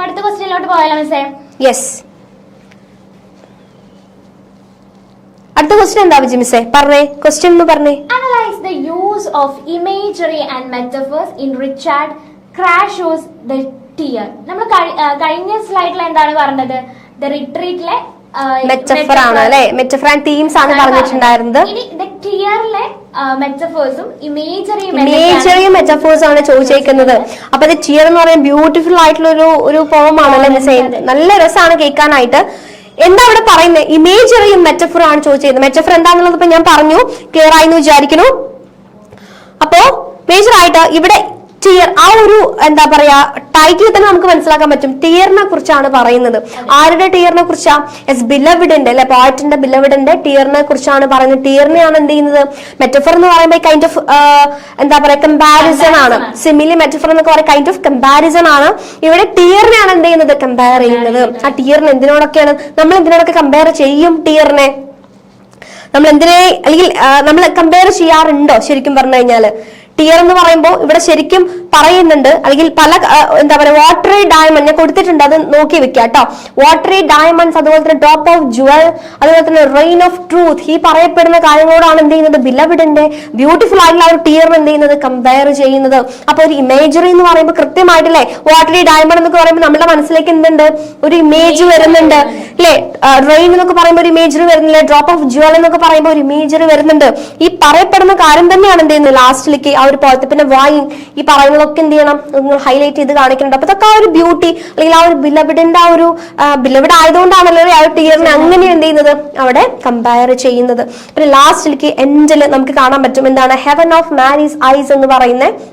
അടുത്ത ക്വസ്റ്റ്യനിലോട്ട് പോയാലോ മിസ്സേ? യെസ് അടുത്ത ക്വസ്റ്റ്യൻ എന്താ വിജി മിസ്സേ? പറഞ്ഞേ ക്വസ്റ്റ്യൻ ഒന്ന് പറഞ്ഞേ. Analyse the use of imagery and metaphors in Richard Crashaw's the tear നമ്മൾ കഴിഞ്ഞ സ്ലൈഡിൽ എന്താണ് പറഞ്ഞത്? ദ റിട്രീറ്റിലെ മെറ്റഫർ ആണ് അല്ലെ മെറ്റഫർ ആൻഡ് തീംസ് ആണ് പറഞ്ഞിട്ടുണ്ടായിരുന്നത്. ഇനി ദ ടിയറിലെ മെറ്റഫേഴ്സും മെറ്റഫോഴ്സ് ആണ് ചോദിച്ചേക്കുന്നത് അപ്പൊ അത് ചിയർ എന്ന് പറയുന്നത് ബ്യൂട്ടിഫുൾ ആയിട്ടുള്ള ഒരു ഒരു ഫോം ആണല്ലേ നല്ല രസമാണ് കേൾക്കാനായിട്ട്. എന്താ അവിടെ പറയുന്നത്? ഇമേജറിയും മെറ്റഫർ ആണ് ചോദിച്ചത്. മെറ്റഫർ എന്താണെന്നുള്ളത് ഇപ്പൊ ഞാൻ പറഞ്ഞു. ക്ലിയർ ആയി എന്ന് വിചാരിക്കുന്നു. അപ്പോ മേജർ ആയിട്ട് ഇവിടെ ടിയർ ആ ഒരു എന്താ പറയാ ടൈറ്റിൽ തന്നെ നമുക്ക് മനസ്സിലാക്കാൻ പറ്റും. ടിയറിനെ കുറിച്ചാണ് പറയുന്നത്. ആരുടെ ടിയറിനെ കുറിച്ചാ? എസ് ബിലവിഡിന്റെ അല്ലെ? പോയറ്റിന്റെ ബിലവിഡിന്റെ ടിയറിനെ കുറിച്ചാണ് പറയുന്നത്. ടിയറിനെയാണ് എന്ത് ചെയ്യുന്നത്? മെറ്റഫർ എന്ന് പറയുമ്പോൾ കൈൻഡ് ഓഫ് എന്താ പറയാ കമ്പാരിസൺ ആണ്. സിമിലി മെറ്റഫർ എന്നൊക്കെ പറയാം കൈൻഡ് ഓഫ് കമ്പാരിസൺ ആണ്. ഇവിടെ ടിയറിനെയാണ് എന്ത് ചെയ്യുന്നത്? കമ്പയർ ചെയ്യുന്നത്. ആ ടിയറിന് എന്തിനോടൊക്കെയാണ്? നമ്മൾ എന്തിനോടൊക്കെ കമ്പയർ ചെയ്യും ടിയറിനെ നമ്മൾ എന്തിനെ അല്ലെങ്കിൽ നമ്മൾ കമ്പയർ ചെയ്യാറുണ്ടോ? ശരിക്കും പറഞ്ഞു കഴിഞ്ഞാൽ. ടിയർ എന്ന് പറയുമ്പോൾ ഇവിടെ ശരിക്കും പറയുന്നുണ്ട്. അല്ലെങ്കിൽ പല എന്താ പറയുക വാട്ടറി ഡയമണ്ട് ഞാൻ കൊടുത്തിട്ടുണ്ട്. അത് നോക്കി വെക്കുക കേട്ടോ വാട്ടറി ഡയമണ്ട്സ് അതുപോലെ തന്നെ ടോപ്പ് ഓഫ് ജുവൽ അതുപോലെ തന്നെ റെയിൻ ഓഫ് ട്രൂത്ത് ഈ പറയപ്പെടുന്ന കാര്യങ്ങളോടാണ് എന്ത് ചെയ്യുന്നത്? ബിലവിഡിന്റെ ബ്യൂട്ടിഫുൾ ആയിട്ടുള്ള ഒരു ടിയർ എന്ത് ചെയ്യുന്നത്? കമ്പയർ ചെയ്യുന്നത്. അപ്പൊ ഒരു ഇമേജറി എന്ന് പറയുമ്പോൾ കൃത്യമായിട്ടില്ലേ? വാട്ടറി ഡയമണ്ട് എന്നൊക്കെ പറയുമ്പോൾ നമ്മുടെ മനസ്സിലേക്ക് എന്തുണ്ട്? ഒരു ഇമേജ് വരുന്നുണ്ട്. അല്ലേ റെയിൻ എന്നൊക്കെ പറയുമ്പോൾ ഒരു ഇമേജറി വരുന്നില്ല? ഡ്രോപ്പ് ഓഫ് ജുവൽ എന്നൊക്കെ പറയുമ്പോൾ ഒരു ഇമേജറി വരുന്നുണ്ട്. ഈ പറയപ്പെടുന്ന കാര്യം തന്നെയാണ് എന്ത് ചെയ്യുന്നത്? ലാസ്റ്റിലേക്ക് ആ ഒരു പോയത്ത് പിന്നെ വൈൻ ഈ പറയുന്നതൊക്കെ എന്ത് ചെയ്യണം? നിങ്ങൾ ഹൈലൈറ്റ് ചെയ്ത് കാണിക്കുന്നുണ്ട്. അപ്പൊ ഇതൊക്കെ ആ ഒരു ബ്യൂട്ടി അല്ലെങ്കിൽ ആ ഒരു ബിലവിഡിന്റെ ആ ഒരു ബിലവിഡ് ആയതുകൊണ്ടാണല്ലോ ആ ഒരു ടിയറിനെ അങ്ങനെ എന്ത് ചെയ്യുന്നത്? അവിടെ കമ്പയർ ചെയ്യുന്നത്. പിന്നെ ലാസ്റ്റിലേക്ക് എൻഡിൽ നമുക്ക് കാണാൻ പറ്റും. എന്താണ്? ഹെവൻ ഓഫ് മാരീസ് ഐസ് എന്ന് പറയുന്നത്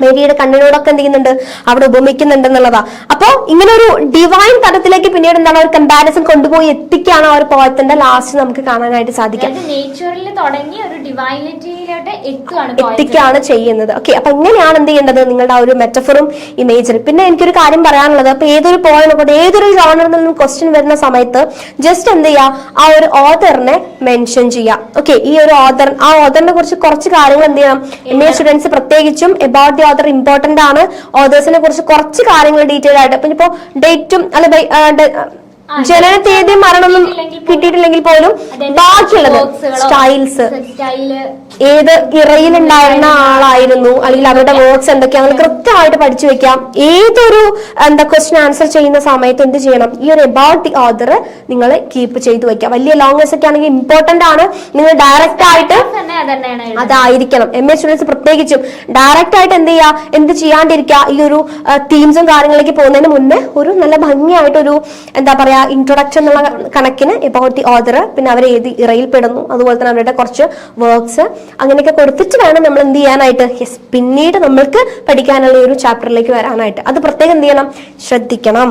മേരിയുടെ കണ്ണിനോടൊക്കെ എന്ത് ചെയ്യുന്നുണ്ട്? അവിടെ ഉപമിക്കുന്നുണ്ട് എന്നുള്ളതാ അപ്പോ ഇങ്ങനെ ഒരു ഡിവൈൻ തലത്തിലേക്ക് പിന്നീട് എന്താണ് ഒരു കമ്പാരിസൺ കൊണ്ടുപോയി എത്തിക്കാണ് ആ ഒരു പോയത്തിന്റെ ലാസ്റ്റ് നമുക്ക് കാണാനായിട്ട് സാധിക്കാം എത്തിക്കാണ് ചെയ്യുന്നത്. ഓക്കെ അപ്പൊ എങ്ങനെയാണ് എന്ത് ചെയ്യേണ്ടത്? നിങ്ങളുടെ ആ ഒരു മെറ്റഫറും ഇമേജറും പിന്നെ എനിക്കൊരു കാര്യം പറയാനുള്ളത്. അപ്പൊ ഏതൊരു പോയം നോക്കട്ടെ ഏതൊരു ജോണറിൽ നിന്നും ക്വസ്റ്റ്യൻ വരുന്ന സമയത്ത് ജസ്റ്റ് എന്ത് ചെയ്യുക ആ ഒരു ഓതറിനെ മെൻഷൻ ചെയ്യുക ഓക്കെ ഈ ഒരു ഓതർ ആ ഓതറിനെ കുറിച്ച് കുറച്ച് കാര്യങ്ങൾ എന്ത് ചെയ്യണം? എം എ സ്റ്റുഡൻസ് പ്രത്യേകിച്ചും എബൌട്ട് ദി ഓതർ ഇമ്പോർട്ടന്റ് ആണ്. ഓതേഴ്സിനെ കുറിച്ച് കുറച്ച് കാര്യങ്ങൾ ഡീറ്റെയിൽ ആയിട്ട്. അപ്പൊ ഇപ്പോ ഡേറ്റും അല്ല ജനന തീയതി മരണമൊന്നും കിട്ടിയിട്ടില്ലെങ്കിൽ പോലും- ബാക്കിയുള്ളത് സ്റ്റൈൽസ് ഏത് ഇറയിലുണ്ടായിരുന്ന ആളായിരുന്നു അല്ലെങ്കിൽ അവരുടെ വർക്ക്സ് എന്തൊക്കെയാണ് കൃത്യമായിട്ട് പഠിച്ചു വെക്കാം. ഏതൊരു എന്താ ക്വസ്റ്റ്യൻ ആൻസർ ചെയ്യുന്ന സമയത്ത് എന്ത് ചെയ്യണം? ഈ ഒരു എബൌട്ട് ദി ഓദർ നിങ്ങൾ കീപ്പ് ചെയ്തു വെക്കാം. വലിയ ലോങ്സ് ഒക്കെ ആണെങ്കിൽ ഇമ്പോർട്ടന്റ് ആണ്. നിങ്ങൾ ഡയറക്റ്റ് ആയിട്ട്. അതായിരിക്കണം. എം എ സ്റ്റുഡൻസ് പ്രത്യേകിച്ചും ഡയറക്റ്റ് ആയിട്ട് എന്ത് ചെയ്യുക എന്ത് ചെയ്യാണ്ടിരിക്കുക ഈ ഒരു തീംസും കാര്യങ്ങളിലേക്ക് പോകുന്നതിന് മുന്നേ ഒരു നല്ല ഭംഗിയായിട്ടൊരു എന്താ പറയാ ഇൻട്രൊഡക്ഷൻ എന്നുള്ള കണക്കിന് ഇപ്പൊ ദി ഓദർ പിന്നെ അവർ ഏത് ഇറയിൽ പെടുന്നു. അതുപോലെ തന്നെ അവരുടെ കുറച്ച് വർക്ക്സ് അങ്ങനെയൊക്കെ കൊടുത്തിട്ട് വേണം നമ്മൾ എന്ത് ചെയ്യാനായിട്ട് യെസ് പിന്നീട് നമ്മൾക്ക് പഠിക്കാനുള്ള ഒരു ചാപ്റ്ററിലേക്ക് വരാനായിട്ട്. അത് പ്രത്യേകം എന്ത് ചെയ്യണം? ശ്രദ്ധിക്കണം.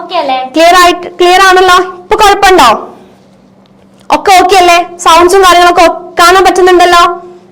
ഓക്കെ അല്ലേ? ക്ലിയർ ആയിട്ട് ക്ലിയർ ആണല്ലോ? ഇപ്പൊ കുഴപ്പമുണ്ടോ? ഒക്കെ ഓക്കെ അല്ലേ? സൗണ്ട്സും കാര്യങ്ങളൊക്കെ കാണാൻ പറ്റുന്നുണ്ടല്ലോ?